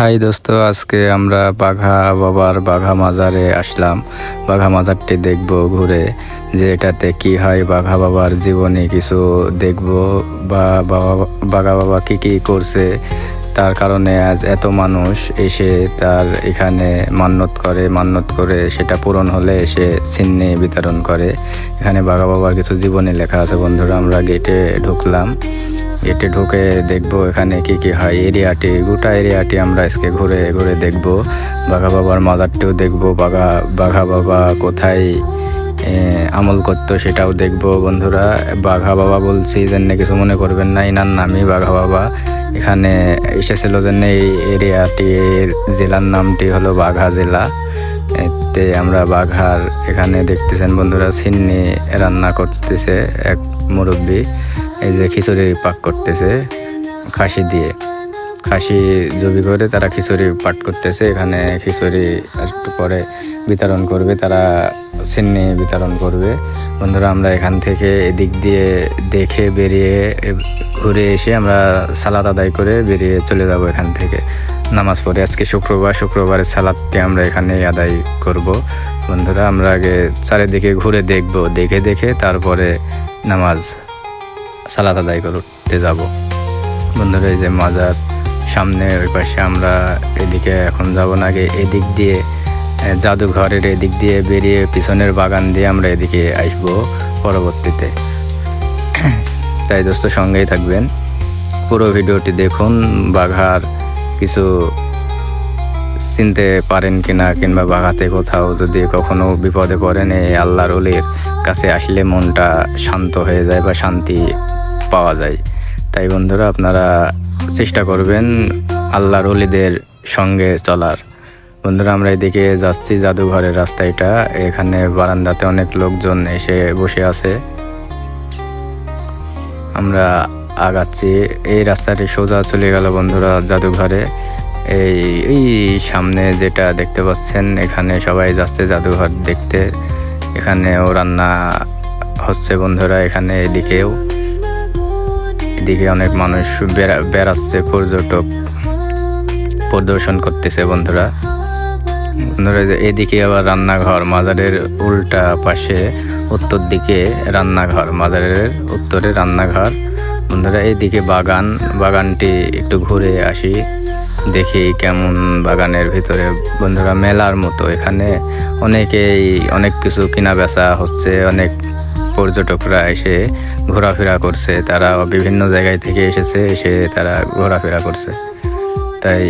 High দোস্ত, আজকে আমরা বাঘা বাবার বাঘা মাজারে আসলাম। বাঘা মাজারটি দেখব ঘুরে, যে এটাতে কি হয়, বাঘা বাবার জীবনে কিছু দেখব, বা বাঘা বাবা কি কি করছে, তার কারণে আজ এত মানুষ এসে তার এখানে মান্যত করে মান্যত করে সেটা পূরণ হলে এসে চিহ্নে বিতরণ করে। এখানে বাঘা বাবার কিছু জীবনী লেখা আছে বন্ধুরা, আমরা গেটে ঢুকলাম। গেটে ঢুকে দেখব এখানে কি কি হয়। এরিয়াটি, গোটা এরিয়াটি আমরা আজকে ঘুরে ঘুরে দেখব। বাঘা বাবার মাজারটিও দেখব। বাঘা বাঘা বাবা কোথায় আমল করতো সেটাও দেখব বন্ধুরা। বাঘা বাবা বলছি জন্য কিছু মনে করবেন না, এনার নামই বাঘা বাবা। এখানে এসেছিল জন্য এই এরিয়াটির জেলার নামটি হলো বাঘা জেলা। এতে আমরা বাঘার এখানে দেখতেছেন বন্ধুরা, সিন্নি রান্না করতেছে এক মুরব্বী। এই যে খিচুড়ি পাক করতেছে, খাসি দিয়ে। খাসি জবি করে, তারা খিচুড়ি পাট করতেছে। এখানে খিচুড়ি একটু পরে বিতরণ করবে, তারা সিন্নি বিতরণ করবে। বন্ধুরা, আমরা এখান থেকে এদিক দিয়ে দেখে বেরিয়ে, ঘুরে এসে আমরা সালাদ আদায় করে বেরিয়ে চলে যাব এখান থেকে। নামাজ পড়ে আজকে শুক্রবার, শুক্রবারের সালাদটি আমরা এখানে আদায় করব। বন্ধুরা, আমরা আগে চারিদিকে ঘুরে দেখব, দেখে দেখে তারপরে নামাজ। সালাদ আদায় করতে যাব। বন্ধুরা, এই যে মাজার সামনে, ওই পাশে আমরা এদিকে এখন যাব না, আগে এদিক দিয়ে জাদুঘরের এদিক দিয়ে বেরিয়ে পিছনের বাগান দিয়ে আমরা এদিকে আসব পরবর্তীতে। তাই দোস্ত, সঙ্গেই থাকবেন। পুরো ভিডিওটি দেখুন, বাঘার কিছু চিনতে পারেন কিনা, কিংবা বাঘাতে কোথাও যদি কখনো বিপদে পড়েন, এই আল্লাহর কাছে আসলে মনটা শান্ত হয়ে যায় বা শান্তি পাওয়া যায়। তাই বন্ধুরা, আপনারা চেষ্টা করবেন আল্লাহর অলিদের সঙ্গে চলার। বন্ধুরা, আমরা এদিকে যাচ্ছি জাদুঘরের রাস্তা এটা এখানে বারান্দাতে অনেক লোকজন এসে বসে আছে। আমরা আগাচ্ছি। এই রাস্তাটি সোজা চলে গেল বন্ধুরা জাদুঘরে। এই এই সামনে যেটা দেখতে পাচ্ছেন, এখানে সবাই যাচ্ছে জাদুঘর দেখতে। এখানেও রান্না হচ্ছে বন্ধুরা, এখানে এদিকেও। এদিকে অনেক মানুষ বেড়া, বেড়াচ্ছে, পর্যটক পরিদর্শন করতেছে বন্ধুরা। বন্ধুরা এদিকে আবার রান্নাঘর, মাজারের উল্টা পাশে উত্তর দিকে রান্নাঘর, মাজারের উত্তরে রান্নাঘর। বন্ধুরা এইদিকে বাগান, বাগানটি একটু ঘুরে আসি, দেখি কেমন বাগানের ভিতরে। বন্ধুরা, মেলার মতো এখানে অনেকেই অনেক কিছু কিনা বেচা হচ্ছে, অনেক পর্যটকরা এসে ঘোরাফেরা করছে। তারা বিভিন্ন জায়গায় থেকে এসেছে, এসে তারা ঘোরাফেরা করছে। তাই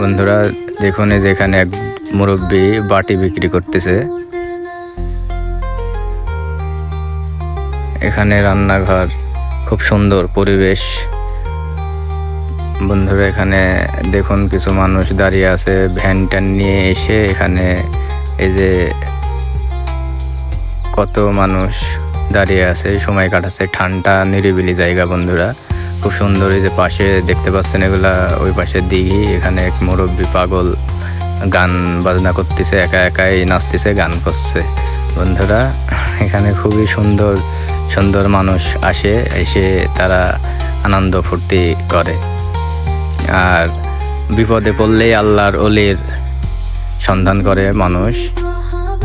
বন্ধুরা, দেখুন এই যে এখানে এক মুরব্বী বাটি বিক্রি করতেছে। এখানে রান্নাঘর, খুব সুন্দর পরিবেশ। বন্ধুরা, এখানে দেখুন কিছু মানুষ দাঁড়িয়ে আছে, ভ্যান ট্যান নিয়ে এসে এখানে এই যে কত মানুষ দাঁড়িয়ে আছে, সময় কাটাচ্ছে, ঠান্ডা, নিরিবিলি জায়গা বন্ধুরা। খুব সুন্দর এই যে পাশে দেখতে পাচ্ছেন এগুলা, ওই পাশে দিঘি, এখানে এক মুরব্বী পাগল গান বাজনা করতেছে, একা একাই নাচতেছে, গান করছে। বন্ধুরা, এখানে খুবই সুন্দর সুন্দর মানুষ আসে, এসে তারা আনন্দ ফুর্তি করে। আর বিপদে পড়লেই আল্লাহর অলির সন্ধান করে মানুষ।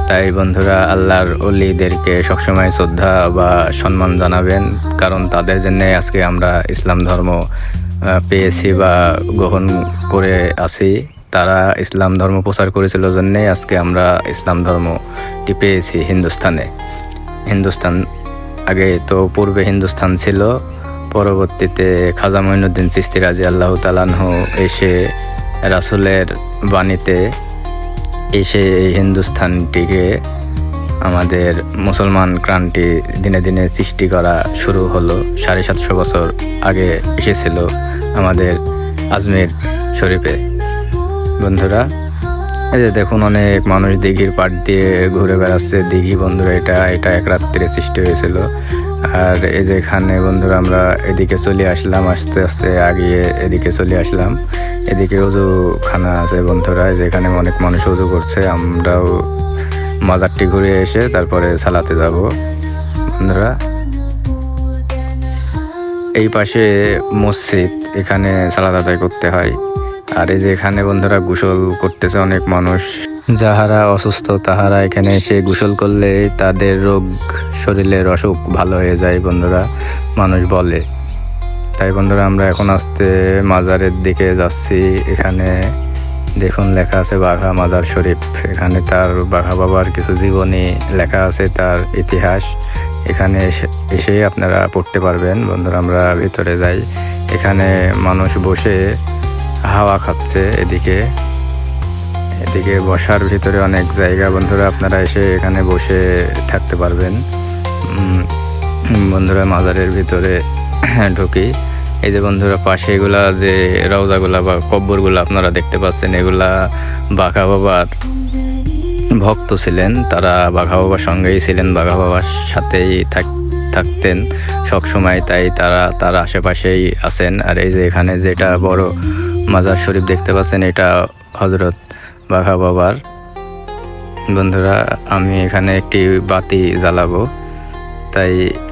তাই বন্ধুরা আল্লাহর অলিদেরকে সবসময় শ্রদ্ধা বা সম্মান জানাবেন, কারণ তাদের জন্য আজকে আমরা ইসলাম ধর্ম পেয়েছি বা গ্রহণ করে আছি। তারা ইসলাম ধর্ম প্রচার করেছিল জন্যেই আজকে আমরা ইসলাম ধর্মটি পেয়েছি হিন্দুস্তানে হিন্দুস্তান আগে তো পূর্বে হিন্দুস্তান ছিল, পরবর্তীতে খাজা মঈনুদ্দিন চিস্তি রাজি আল্লাহ তালানহ এসে রাসুলের বাণীতে এসে এই হিন্দুস্থানটিকে আমাদের মুসলমান ক্রান্তি দিনে দিনে সৃষ্টি করা শুরু হলো। সাড়ে সাতশো বছর আগে এসেছিল আমাদের আজমির শরীফে। বন্ধুরা, এই যে দেখুন অনেক মানুষ দিঘির পাড় দিয়ে ঘুরে বেড়াচ্ছে। দিঘি বন্ধুরা, এটা এটা এক রাত্রে সৃষ্টি হয়েছিল। আর এই যে এখানে বন্ধুরা আমরা এদিকে চলে আসলাম, আস্তে আস্তে আগিয়ে এদিকে চলে আসলাম। এদিকে উজু খানা আছে বন্ধুরা, এই যে এখানে অনেক মানুষ উজু করছে, আমরাও মাজারটি ঘুরে এসে তারপরে সালাতে যাব। বন্ধুরা, এই পাশে মসজিদ, এখানে সালাদ আদায় করতে হয়। আর এই যে এখানে বন্ধুরা গোসল করতেছে অনেক মানুষ। যাহারা অসুস্থ, তাহারা এখানে এসে গোসল করলে তাদের রোগ শরীরের অসুখ ভালো হয়ে যায় বন্ধুরা, মানুষ বলে। তাই বন্ধুরা, আমরা এখন আসতে মাজারের দিকে যাচ্ছি। এখানে দেখুন লেখা আছে, বাঘা মাজার শরীফ। এখানে তার বাঘা বাবার কিছু জীবনী লেখা আছে, তার ইতিহাস। এখানে এসে- আপনারা পড়তে পারবেন। বন্ধুরা, আমরা ভিতরে যাই। এখানে মানুষ বসে হাওয়া খাচ্ছে এদিকে। এদিকে বসার ভিতরে অনেক জায়গা। বন্ধুরা, আপনারা এসে এখানে বসে থাকতে পারবেন। বন্ধুরা, মাজারের ভিতরে ঢুকি। এই যে বন্ধুরা, পাশে এগুলা যে রওজাগুলা বা কব্বরগুলা আপনারা দেখতে পাচ্ছেন, এগুলা বাঘা বাবার ভক্ত ছিলেন। তারা বাঘা বাবার সঙ্গেই ছিলেন, বাঘা বাবার সাথেই থাক, থাকতেন। সবসময় তাই তারা, তার আশেপাশেই আছেন। আর এই যে এখানে যেটা বড় মাজার শরীফ দেখতে পাচ্ছেন, এটা হজরত বাঘা বাবার। বন্ধুরা, আমি এখানে একটি বাতি জ্বালাবো, তাই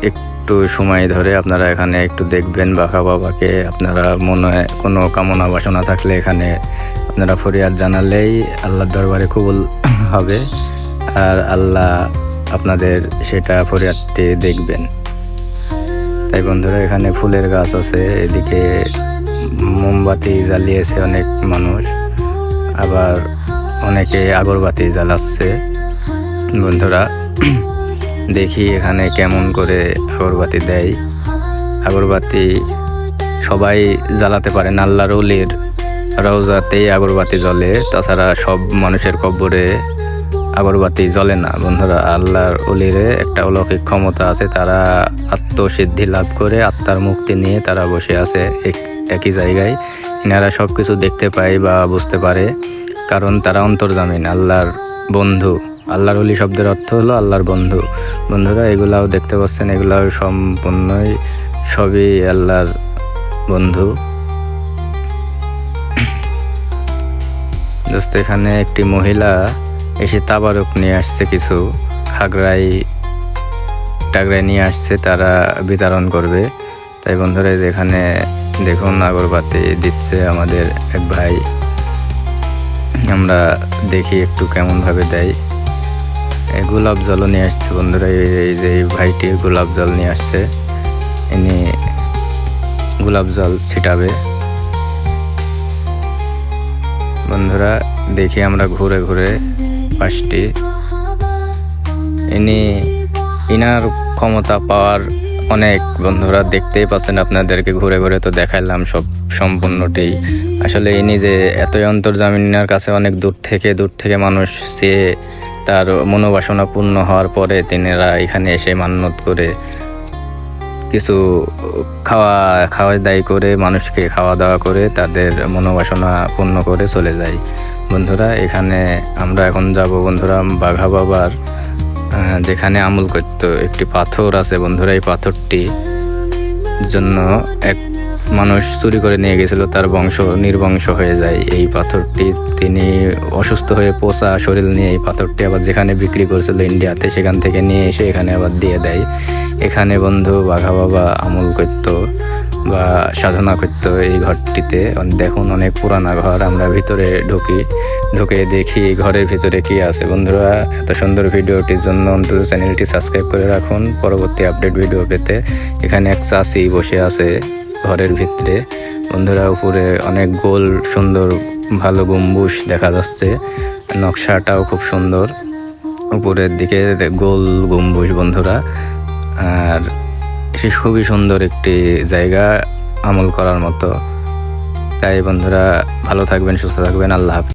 একটু সময় ধরে আপনারা এখানে একটু দেখবেন, বাঘা বাবাকে। আপনারা মনে, কোনো কামনা বাসনা থাকলে এখানে আপনারা ফরিয়াদ জানালেই আল্লাহর দরবারে কবুল হবে, আর আল্লাহ আপনাদের সেটা ফরিয়াদটি দেখবেন। তাই বন্ধুরা, এখানে ফুলের গাছ আছে, এদিকে মোমবাতি জ্বালিয়েছে অনেক মানুষ। আবার অনেকে আগরবাতি জ্বালাচ্ছে। বন্ধুরা, দেখি এখানে কেমন করে আগরবাতি দেয়। আগরবাতি সবাই জ্বালাতে পারে না, আল্লাহর অলির রওজাতেই আগরবাতি জ্বলে। তাছাড়া সব মানুষের কব্বরে আগরবাতি জ্বলে না। বন্ধুরা, আল্লাহর অলিরে একটা অলৌকিক ক্ষমতা আছে। তারা আত্মসিদ্ধি লাভ করে, আত্মার মুক্তি নিয়ে তারা বসে আছে। একই জায়গায়। এনারা সব কিছু দেখতে পায় বা বুঝতে পারে, কারণ তারা অন্তর্জামিন আল্লাহর বন্ধু। আল্লাহর অলি শব্দের অর্থ হলো আল্লাহর বন্ধু। বন্ধুরা, এগুলাও দেখতে পাচ্ছেন, এগুলাও সম্পূর্ণই সবই আল্লাহর বন্ধু। দোস্ত, এখানে একটি মহিলা এসে তাবারক নিয়ে আসছে কিছু খাগড়াই, টাগড়াই নিয়ে আসছে, তারা বিতরণ করবে। তাই বন্ধুরা এখানে দেখুন আগরবাতি দিচ্ছে আমাদের এক ভাই। আমরা দেখি একটু কেমনভাবে দেয়। গোলাপ জলও নিয়ে আসছে বন্ধুরা, এই যে এই ভাইটি গোলাপ জল নিয়ে আসছে। ইনি গোলাপ জল ছিটাবে। বন্ধুরা, দেখি আমরা ঘুরে ঘুরে পাঁচটি ইনি ইনার ক্ষমতা পাওয়ার অনেক বন্ধুরা দেখতেই পাচ্ছেন আপনাদেরকে ঘুরে ঘুরে তো দেখাইলাম সব সম্পূর্ণটাই। আসলে ইনি যে এতই অন্তর্জামিন ইনার কাছে অনেক দূর থেকে দূর থেকে মানুষ সে তার মনোবাসনা পূর্ণ হওয়ার পরে তিনারা এখানে এসে মান্যত করে কিছু খাওয়া খাওয়া দায় করে, মানুষকে খাওয়া দাওয়া করে তাদের মনোবাসনা পূর্ণ করে চলে যায়। বন্ধুরা, এখানে আমরা এখন যাব বন্ধুরা বাঘা বাবার যেখানে আমল করত একটি পাথর আছে বন্ধুরা, এই পাথরটি জন্য এক মানুষ চুরি করে নিয়ে গেছিল, তার বংশ নির্বংশ হয়ে যায়। এই পাথরটি তিনি অসুস্থ হয়ে পোষা শরীর নিয়ে এই পাথরটি আবার যেখানে বিক্রি করেছিল ইন্ডিয়াতে, সেখান থেকে নিয়ে এসে এখানে আবার দিয়ে দেয়। এখানে বন্ধু বাঘা বাবা আমল করতো। বা সাধনা করতো এই ঘরটিতে। দেখুন অনেক পুরানা ঘর, আমরা ভিতরে ঢুকি, ঢুকে দেখি ঘরের ভিতরে কি আছে। বন্ধুরা, এত সুন্দর ভিডিওটির জন্য অন্তত চ্যানেলটি সাবস্ক্রাইব করে রাখুন। পরবর্তী আপডেট ভিডিও পেতে এখানে এক চাষি বসে আছে ঘরের ভিতরে। বন্ধুরা, উপরে অনেক গোল, সুন্দর, ভালো গম্বুজ দেখা যাচ্ছে। নকশাটাও খুব সুন্দর। উপরের দিকে গোল গম্বুজ, বন্ধুরা। আর সে খুবই সুন্দর একটি জায়গা আমল করার মতো। তাই বন্ধুরা, ভালো থাকবেন, সুস্থ থাকবেন, আল্লাহ হাফিজ।